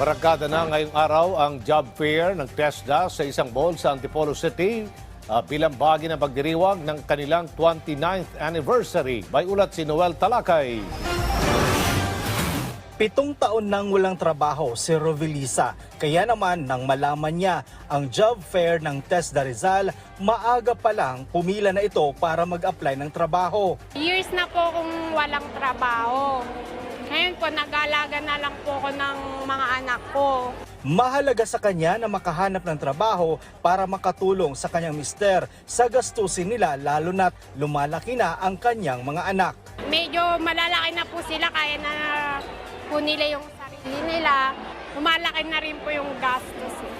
Barangada na ngayong araw ang job fair ng TESDA sa isang mall sa Antipolo City ah, bilang bahagi ng pagdiriwang ng kanilang 29th anniversary. May ulat si Noel Talakay. Pitong taon nang walang trabaho si Rovelisa. Kaya naman nang malaman niya ang job fair ng TESDA Rizal, maaga pa lang pumila na ito para mag-apply ng trabaho. Years na po akong walang trabaho. Ngayon po, nag-alaga na lang po ako ng mga anak ko. Mahalaga sa kanya na makahanap ng trabaho para makatulong sa kanyang mister sa gastusin nila lalo na't lumalaki na ang kanyang mga anak. Medyo malalaki na po sila, kaya na po nila yung sarili nila. Lumalaki na rin po yung gastos.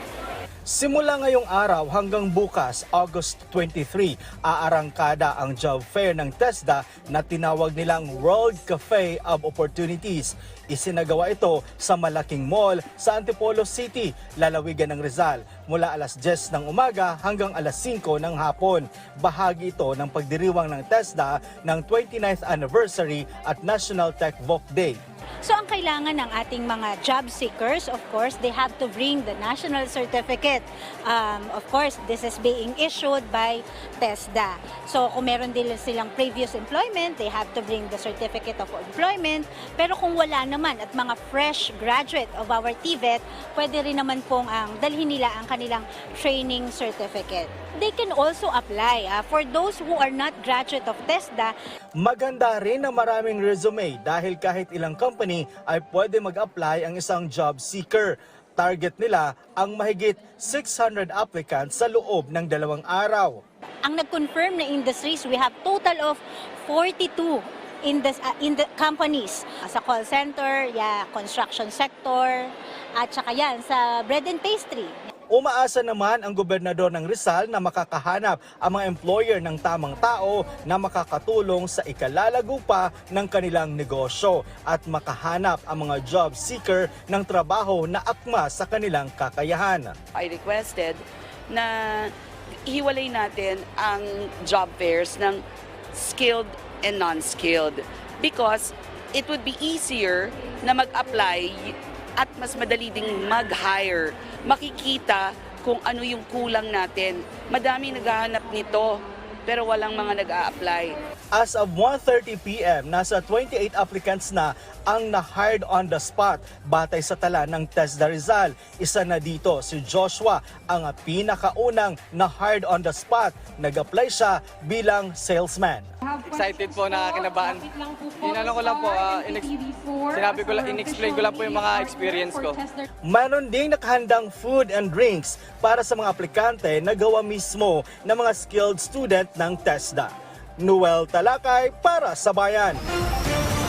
Simula ngayong araw hanggang bukas, August 23, aarangkada ang job fair ng TESDA na tinawag nilang World Cafe of Opportunities. Isinagawa ito sa malaking mall sa Antipolo City, lalawigan ng Rizal, mula alas 10 ng umaga hanggang alas 5 ng hapon. Bahagi ito ng pagdiriwang ng TESDA ng 29th anniversary at National Tech Voc Day. So ang kailangan ng ating mga job seekers, of course, they have to bring the national certificate. Um, of course, this is being issued by TESDA. So kung meron din silang previous employment, they have to bring the certificate of employment. Pero kung wala naman at mga fresh graduate of our TVET, pwede rin naman pong ang dalhin nila ang kanilang training certificate. They can also apply ah, for those who are not graduate of TESDA Maganda rin na maraming resume dahil kahit ilang company ay pwede mag-apply ang isang job seeker. Target nila ang mahigit 600 applicants sa loob ng dalawang araw. ang nag-confirm na industries, we have total of 42 in the, uh, in the companies. Sa call center, yeah, construction sector, at saka yan, sa bread and pastry. Umaasa naman ang gobernador ng Rizal na makakahanap ang mga employer ng tamang tao na makakatulong sa ikalalago pa ng kanilang negosyo at makahanap ang mga job seeker ng trabaho na akma sa kanilang kakayahan. I requested na hiwalay natin ang job fairs ng skilled and non-skilled because it would be easier na mag-apply at mas madali ding mag-hire. Makikita kung ano yung kulang natin. Madami naghahanap nito pero walang mga nag-a-apply. As of 1.30 p.m., nasa 28 applicants na ang na-hired on the spot batay sa tala ng TESDA Rizal. Isa na dito si Joshua, ang pinakaunang na-hired on the spot. Nag-apply siya bilang salesman. excited po na kinabahan. Inano ko lang po, inex- sinabi ko lang, in-explain ko lang po yung mga experience ko. Meron ding nakahandang food and drinks para sa mga aplikante na gawa mismo ng mga skilled student ng TESDA. Noel Talakay para sa Bayan.